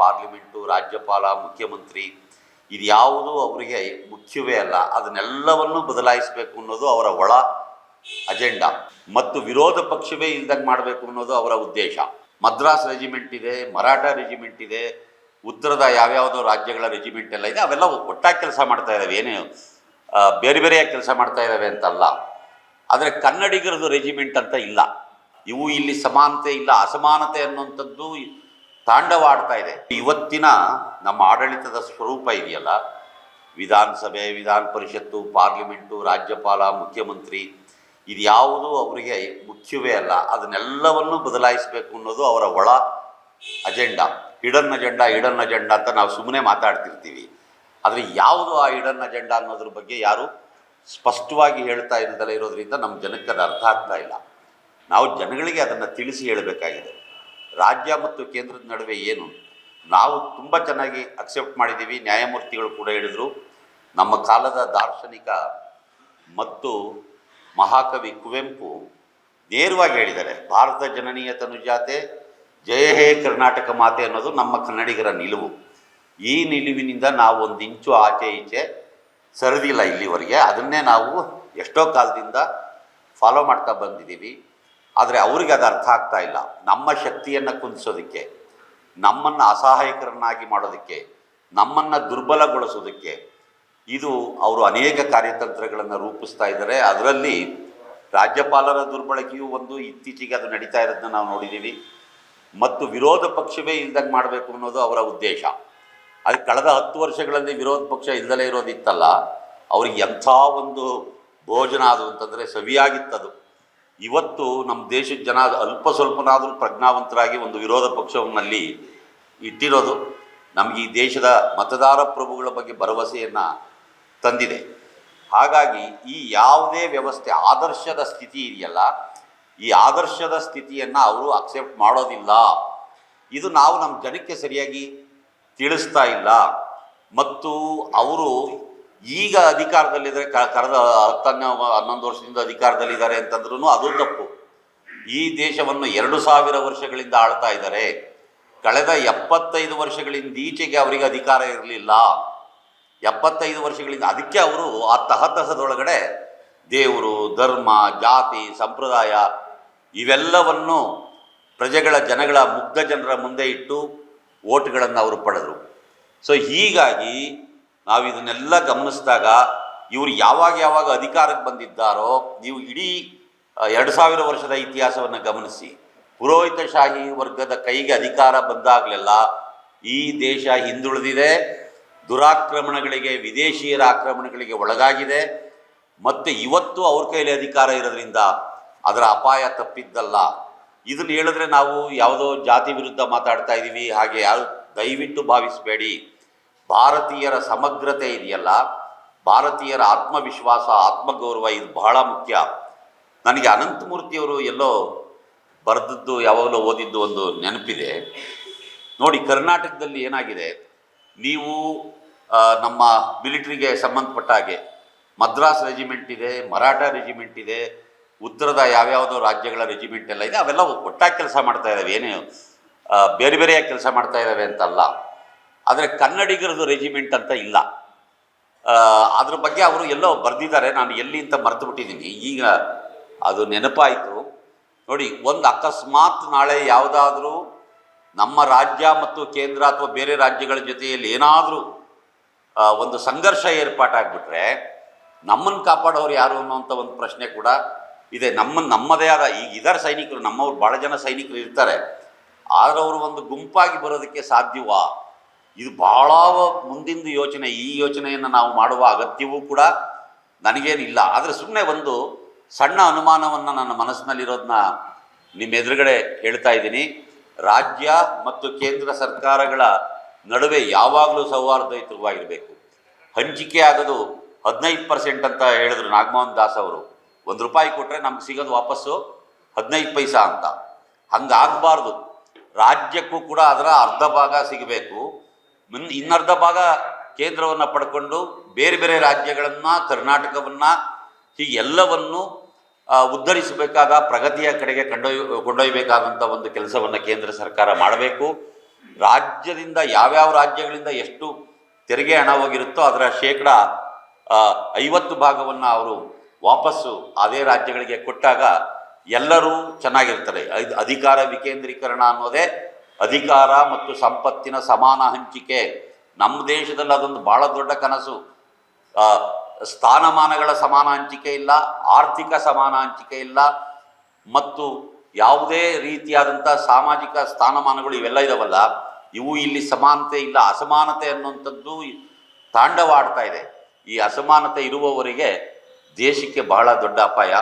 Parliament, ರಾಜ್ಯಪಾಲ, ಮುಖ್ಯಮಂತ್ರಿ ಇದ್ಯಾವುದೂ ಅವರಿಗೆ ಮುಖ್ಯವೇ ಅಲ್ಲ, ಅದನ್ನೆಲ್ಲವನ್ನು ಬದಲಾಯಿಸಬೇಕು ಅನ್ನೋದು ಅವರ ಒಳ ಅಜೆಂಡಾ. ಮತ್ತು ವಿರೋಧ ಪಕ್ಷವೇ ಇಲ್ದಂಗೆ ಮಾಡಬೇಕು ಅನ್ನೋದು ಅವರ ಉದ್ದೇಶ. ಮದ್ರಾಸ್ ರೆಜಿಮೆಂಟ್ ಇದೆ, ಮರಾಠ ರೆಜಿಮೆಂಟ್ ಇದೆ, ಉತ್ತರದ ಯಾವ್ಯಾವುದೋ ರಾಜ್ಯಗಳ ರೆಜಿಮೆಂಟ್ ಎಲ್ಲ ಇದೆ, ಅವೆಲ್ಲ ಒಟ್ಟಾಗಿ ಕೆಲಸ ಮಾಡ್ತಾ ಇದ್ದಾವೆ. ಏನೇ ಬೇರೆ ಬೇರೆಯಾಗಿ ಕೆಲಸ ಮಾಡ್ತಾ ಇದ್ದಾವೆ ಅಂತಲ್ಲ. ಆದರೆ ಕನ್ನಡಿಗರದು ರೆಜಿಮೆಂಟ್ ಅಂತ ಇಲ್ಲ. ಇವು ಇಲ್ಲಿ ಸಮಾನತೆ ಇಲ್ಲ, ಅಸಮಾನತೆ ಅನ್ನುವಂಥದ್ದು ತಾಂಡವಾಡ್ತಾ ಇದೆ. ಇವತ್ತಿನ ನಮ್ಮ ಆಡಳಿತದ ಸ್ವರೂಪ ಇದೆಯಲ್ಲ? ವಿಧಾನಸಭೆ, ವಿಧಾನ ಪರಿಷತ್ತು, ಪಾರ್ಲಿಮೆಂಟು, ರಾಜ್ಯಪಾಲ, ಮುಖ್ಯಮಂತ್ರಿ ಇದು ಯಾವುದು ಅವರಿಗೆ ಮುಖ್ಯವೇ ಅಲ್ಲ. ಅದನ್ನೆಲ್ಲವನ್ನು ಬದಲಾಯಿಸಬೇಕು ಅನ್ನೋದು ಅವರ ಒಳ agenda. Hidden agenda hidden agenda ಅಂತ ನಾವು ಸುಮ್ಮನೆ ಮಾತಾಡ್ತಿರ್ತೀವಿ. ಆದರೆ ಯಾವುದು ಆ ಹಿಡನ್ ಅಜೆಂಡಾ ಅನ್ನೋದ್ರ ಬಗ್ಗೆ ಯಾರು ಸ್ಪಷ್ಟವಾಗಿ ಹೇಳ್ತಾ ಇಲ್ಲದಲ್ಲ ಇರೋದ್ರಿಂದ ನಮ್ಮ ಜನಕ್ಕೆ ಅದು ಅರ್ಥ ಆಗ್ತಾ ಇಲ್ಲ. ನಾವು ಜನಗಳಿಗೆ ಅದನ್ನು ತಿಳಿಸಿ ಹೇಳಬೇಕಾಗಿದೆ. ರಾಜ್ಯ ಮತ್ತು ಕೇಂದ್ರದ ನಡುವೆ ಏನು? ನಾವು ತುಂಬ ಚೆನ್ನಾಗಿ ಅಕ್ಸೆಪ್ಟ್ ಮಾಡಿದ್ದೀವಿ ನ್ಯಾಯಮೂರ್ತಿಗಳು ಕೂಡ ಹೇಳಿದರು. ನಮ್ಮ ಕಾಲದ ದಾರ್ಶನಿಕ ಮತ್ತು ಮಹಾಕವಿ ಕುವೆಂಪು ನೇರವಾಗಿ ಹೇಳಿದ್ದಾರೆ. ಭಾರತ ಜನನೀಯ ತನುಜಾತೆ, ಜಯ ಹೇ ಕರ್ನಾಟಕ ಮಾತೆ ಅನ್ನೋದು ನಮ್ಮ ಕನ್ನಡಿಗರ ನಿಲುವು. ಈ ನಿಲುವಿನಿಂದ ನಾವು ಒಂದು ಇಂಚು ಆಚೆ ಈಚೆ ಸರಿದಿಲ್ಲ ಇಲ್ಲಿವರೆಗೆ. ಅದನ್ನೇ ನಾವು ಎಷ್ಟೋ ಕಾಲದಿಂದ ಫಾಲೋ ಮಾಡ್ತಾ ಬಂದಿದ್ದೀವಿ. ಆದರೆ ಅವರಿಗೆ ಅದು ಅರ್ಥ ಆಗ್ತಾ ಇಲ್ಲ. ನಮ್ಮ ಶಕ್ತಿಯನ್ನು ಕುಂದಿಸೋದಕ್ಕೆ, ನಮ್ಮನ್ನು ಅಸಹಾಯಕರನ್ನಾಗಿ ಮಾಡೋದಕ್ಕೆ, ನಮ್ಮನ್ನು ದುರ್ಬಲಗೊಳಿಸೋದಕ್ಕೆ ಇದು ಅವರು ಅನೇಕ ಕಾರ್ಯತಂತ್ರಗಳನ್ನು ರೂಪಿಸ್ತಾ ಇದ್ದಾರೆ. ಅದರಲ್ಲಿ ರಾಜ್ಯಪಾಲರ ದುರ್ಬಳಕೆಯೂ ಒಂದು, ಇತ್ತೀಚೆಗೆ ಅದು ನಡೀತಾ ಇರೋದನ್ನ ನಾವು ನೋಡಿದ್ದೀವಿ ಮತ್ತು ವಿರೋಧ ಪಕ್ಷವೇ ಇಲ್ದಂಗೆ ಮಾಡಬೇಕು ಅನ್ನೋದು ಅವರ ಉದ್ದೇಶ. ಅದು ಕಳೆದ ಹತ್ತು ವರ್ಷಗಳಲ್ಲಿ ವಿರೋಧ ಪಕ್ಷ ಇಲ್ಲದೇ ಇರೋದಿತ್ತಲ್ಲ, ಅವ್ರಿಗೆ ಎಂಥ ಒಂದು ಭೋಜನ ಅದು ಅಂತಂದರೆ ಸವಿಯಾಗಿತ್ತದು. ಇವತ್ತು ನಮ್ಮ ದೇಶದ ಜನ ಅಲ್ಪ ಸ್ವಲ್ಪನಾದರೂ ಪ್ರಜ್ಞಾವಂತರಾಗಿ ಒಂದು ವಿರೋಧ ಪಕ್ಷವನ್ನಲ್ಲಿ ಇಟ್ಟಿರೋದು ನಮಗೆ ಈ ದೇಶದ ಮತದಾರ ಪ್ರಭುಗಳ ಬಗ್ಗೆ ಭರವಸೆಯನ್ನು ತಂದಿದೆ. ಹಾಗಾಗಿ ಈ ಯಾವುದೇ ವ್ಯವಸ್ಥೆ ಆದರ್ಶದ ಸ್ಥಿತಿ ಇದೆಯಲ್ಲ, ಈ ಆದರ್ಶದ ಸ್ಥಿತಿಯನ್ನು ಅವರು ಅಕ್ಸೆಪ್ಟ್ ಮಾಡೋದಿಲ್ಲ. ಇದು ನಾವು ನಮ್ಮ ಜನಕ್ಕೆ ಸರಿಯಾಗಿ ತಿಳಿಸ್ತಾ ಇಲ್ಲ. ಮತ್ತು ಅವರು ಈಗ ಅಧಿಕಾರದಲ್ಲಿದ್ದರೆ ಕ, ಕಳೆದ ಹತ್ತನ್ನ ಹನ್ನೊಂದು ವರ್ಷದಿಂದ ಅಧಿಕಾರದಲ್ಲಿದ್ದಾರೆ ಅಂತಂದ್ರೂ ಅದು ತಪ್ಪು. ಈ ದೇಶವನ್ನು ಎರಡು ಸಾವಿರ ವರ್ಷಗಳಿಂದ ಆಳ್ತಾ ಇದ್ದಾರೆ. ಕಳೆದ ಎಪ್ಪತ್ತೈದು ವರ್ಷಗಳಿಂದ ಈಚೆಗೆ ಅವರಿಗೆ ಅಧಿಕಾರ ಇರಲಿಲ್ಲ. ಎಪ್ಪತ್ತೈದು ವರ್ಷಗಳಿಂದ ಅದಕ್ಕೆ ಅವರು ಆ ತಹತಹದೊಳಗಡೆ ದೇವರು, ಧರ್ಮ, ಜಾತಿ, ಸಂಪ್ರದಾಯ ಇವೆಲ್ಲವನ್ನು ಪ್ರಜೆಗಳ ಜನಗಳ ಮುಗ್ಧ ಜನರ ಮುಂದೆ ಇಟ್ಟು ಓಟ್ಗಳನ್ನು ಅವರು ಪಡೆದರು. ಸೊ ಹೀಗಾಗಿ ನಾವು ಇದನ್ನೆಲ್ಲ ಗಮನಿಸಿದಾಗ ಇವರು ಯಾವಾಗ ಯಾವಾಗ ಅಧಿಕಾರಕ್ಕೆ ಬಂದಿದ್ದಾರೋ ನೀವು ಇಡೀ ಎರಡು ಸಾವಿರ ವರ್ಷದ ಇತಿಹಾಸವನ್ನು ಗಮನಿಸಿ. ಪುರೋಹಿತಶಾಹಿ ವರ್ಗದ ಕೈಗೆ ಅಧಿಕಾರ ಬಂದಾಗಲೆಲ್ಲ ಈ ದೇಶ ಹಿಂದುಳಿದಿದೆ, ದುರಾಕ್ರಮಣಗಳಿಗೆ, ವಿದೇಶಿಯರ ಆಕ್ರಮಣಗಳಿಗೆ ಒಳಗಾಗಿದೆ. ಮತ್ತು ಇವತ್ತು ಅವ್ರ ಕೈಲಿ ಅಧಿಕಾರ ಇರೋದ್ರಿಂದ ಅದರ ಅಪಾಯ ತಪ್ಪಿದ್ದಲ್ಲ. ಇದನ್ನು ಹೇಳಿದ್ರೆ ನಾವು ಯಾವುದೋ ಜಾತಿ ವಿರುದ್ಧ ಮಾತಾಡ್ತಾ ಇದ್ದೀವಿ ಹಾಗೆ ಯಾರು ದಯವಿಟ್ಟು ಭಾವಿಸಬೇಡಿ. ಭಾರತೀಯರ ಸಮಗ್ರತೆ ಇದೆಯಲ್ಲ, ಭಾರತೀಯರ ಆತ್ಮವಿಶ್ವಾಸ, ಆತ್ಮಗೌರವ ಇದು ಬಹಳ ಮುಖ್ಯ. ನನಗೆ ಅನಂತಮೂರ್ತಿಯವರು ಎಲ್ಲೋ ಬರೆದದ್ದು, ಯಾವಾಗಲೂ ಓದಿದ್ದು ಒಂದು ನೆನಪಿದೆ. ನೋಡಿ, ಕರ್ನಾಟಕದಲ್ಲಿ ಏನಾಗಿದೆ? ನೀವು ನಮ್ಮ ಮಿಲಿಟ್ರಿಗೆ ಸಂಬಂಧಪಟ್ಟ ಹಾಗೆ ಮದ್ರಾಸ್ ರೆಜಿಮೆಂಟ್ ಇದೆ, ಮರಾಠ ರೆಜಿಮೆಂಟ್ ಇದೆ, ಉತ್ತರದ ಯಾವ್ಯಾವುದೋ ರಾಜ್ಯಗಳ ರೆಜಿಮೆಂಟ್ ಎಲ್ಲ ಇದೆ, ಅವೆಲ್ಲ ಒಟ್ಟಾಗಿ ಕೆಲಸ ಮಾಡ್ತಾ ಇದ್ದಾವೆ. ಏನೇ ಬೇರೆ ಬೇರೆಯಾಗಿ ಕೆಲಸ ಮಾಡ್ತಾ ಇದ್ದಾವೆ ಅಂತಲ್ಲ. ಆದರೆ ಕನ್ನಡಿಗರದು ರೆಜಿಮೆಂಟ್ ಅಂತ ಇಲ್ಲ. ಅದ್ರ ಬಗ್ಗೆ ಅವರು ಎಲ್ಲೋ ಬರೆದಿದ್ದಾರೆ. ನಾನು ಎಲ್ಲಿ ಅಂತ ಮರೆತು ಬಿಟ್ಟಿದ್ದೀನಿ ಈಗ ಅದು ನೆನಪಾಯಿತು. ನೋಡಿ, ಒಂದು ಅಕಸ್ಮಾತ್ ನಾಳೆ ಯಾವುದಾದ್ರೂ ನಮ್ಮ ರಾಜ್ಯ ಮತ್ತು ಕೇಂದ್ರ ಅಥವಾ ಬೇರೆ ರಾಜ್ಯಗಳ ಜೊತೆಯಲ್ಲಿ ಏನಾದರೂ ಒಂದು ಸಂಘರ್ಷ ಏರ್ಪಾಟಾಗ್ಬಿಟ್ರೆ ನಮ್ಮನ್ನು ಕಾಪಾಡೋರು ಯಾರು ಅನ್ನೋಂಥ ಒಂದು ಪ್ರಶ್ನೆ ಕೂಡ ಇದೆ. ನಮ್ಮ ನಮ್ಮದೇ ಆದ ಈಗ ಇದರ ಸೈನಿಕರು, ನಮ್ಮವ್ರು ಭಾಳ ಜನ ಸೈನಿಕರು ಇರ್ತಾರೆ. ಆದರೆ ಅವರು ಒಂದು ಗುಂಪಾಗಿ ಬರೋದಕ್ಕೆ ಸಾಧ್ಯವಾ? ಇದು ಬಹಳ ಮುಂದಿನ ಯೋಚನೆ, ಈ ಯೋಚನೆಯನ್ನು ನಾವು ಮಾಡುವ ಅಗತ್ಯವೂ ಕೂಡ ನನಗೇನಿಲ್ಲ. ಆದರೆ ಸುಮ್ಮನೆ ಒಂದು ಸಣ್ಣ ಅನುಮಾನವನ್ನು ನನ್ನ ಮನಸ್ಸಿನಲ್ಲಿರೋದನ್ನ ನಿಮ್ಮ ಎದುರುಗಡೆ ಹೇಳ್ತಾ ಇದ್ದೀನಿ. ರಾಜ್ಯ ಮತ್ತು ಕೇಂದ್ರ ಸರ್ಕಾರಗಳ ನಡುವೆ ಯಾವಾಗಲೂ ಸೌಹಾರ್ದಯುತವಾಗಿರಬೇಕು ಹಂಚಿಕೆ ಆಗೋದು ಹದಿನೈದು ಪರ್ಸೆಂಟ್ ಅಂತ ಹೇಳಿದ್ರು ನಾಗಮೋಹನ್ ದಾಸ್ ಅವರು. ಒಂದು ರೂಪಾಯಿ ಕೊಟ್ಟರೆ ನಮ್ಗೆ ಸಿಗೋದು ವಾಪಸ್ಸು ಹದಿನೈದು ಪೈಸಾ ಅಂತ. ಹಂಗಾಗಬಾರ್ದು. ರಾಜ್ಯಕ್ಕೂ ಕೂಡ ಅದರ ಅರ್ಧ ಭಾಗ ಸಿಗಬೇಕು. ಇನ್ನರ್ಧ ಭಾಗ ಕೇಂದ್ರವನ್ನು ಪಡ್ಕೊಂಡು ಬೇರೆ ಬೇರೆ ರಾಜ್ಯಗಳನ್ನು, ಕರ್ನಾಟಕವನ್ನು ಹೀಗೆಲ್ಲವನ್ನು ಉದ್ಧರಿಸಬೇಕಾದ, ಪ್ರಗತಿಯ ಕಡೆಗೆ ಕೊಂಡೊಯ್ ಕೊಂಡೊಯ್ಯಬೇಕಾದಂಥ ಒಂದು ಕೆಲಸವನ್ನು ಕೇಂದ್ರ ಸರ್ಕಾರ ಮಾಡಬೇಕು. ರಾಜ್ಯದಿಂದ ಯಾವ್ಯಾವ ರಾಜ್ಯಗಳಿಂದ ಎಷ್ಟು ತೆರಿಗೆ ಹಣ ಹೋಗಿರುತ್ತೋ ಅದರ ಶೇಕಡ ಐವತ್ತು ಭಾಗವನ್ನು ಅವರು ವಾಪಸ್ಸು ಅದೇ ರಾಜ್ಯಗಳಿಗೆ ಕೊಟ್ಟಾಗ ಎಲ್ಲರೂ ಚೆನ್ನಾಗಿರ್ತಾರೆ ಅಧಿಕಾರ ವಿಕೇಂದ್ರೀಕರಣ ಅನ್ನೋದೇ ಅಧಿಕಾರ ಮತ್ತು ಸಂಪತ್ತಿನ ಸಮಾನ ಹಂಚಿಕೆ. ನಮ್ಮ ದೇಶದಲ್ಲಿ ಅದೊಂದು ಬಹಳ ದೊಡ್ಡ ಕನಸು. ಸ್ಥಾನಮಾನಗಳ ಸಮಾನ ಹಂಚಿಕೆ ಇಲ್ಲ, ಆರ್ಥಿಕ ಸಮಾನ ಹಂಚಿಕೆ ಇಲ್ಲ, ಮತ್ತು ಯಾವುದೇ ರೀತಿಯಾದಂಥ ಸಾಮಾಜಿಕ ಸ್ಥಾನಮಾನಗಳು ಇವೆಲ್ಲ ಇದಾವಲ್ಲ, ಇವು ಇಲ್ಲಿ ಸಮಾನತೆ ಇಲ್ಲ, ಅಸಮಾನತೆ ಅನ್ನುವಂಥದ್ದು ತಾಂಡವಾಡ್ತಾ ಇದೆ. ಈ ಅಸಮಾನತೆ ಇರುವವರಿಗೆ ದೇಶಕ್ಕೆ ಬಹಳ ದೊಡ್ಡ ಅಪಾಯ.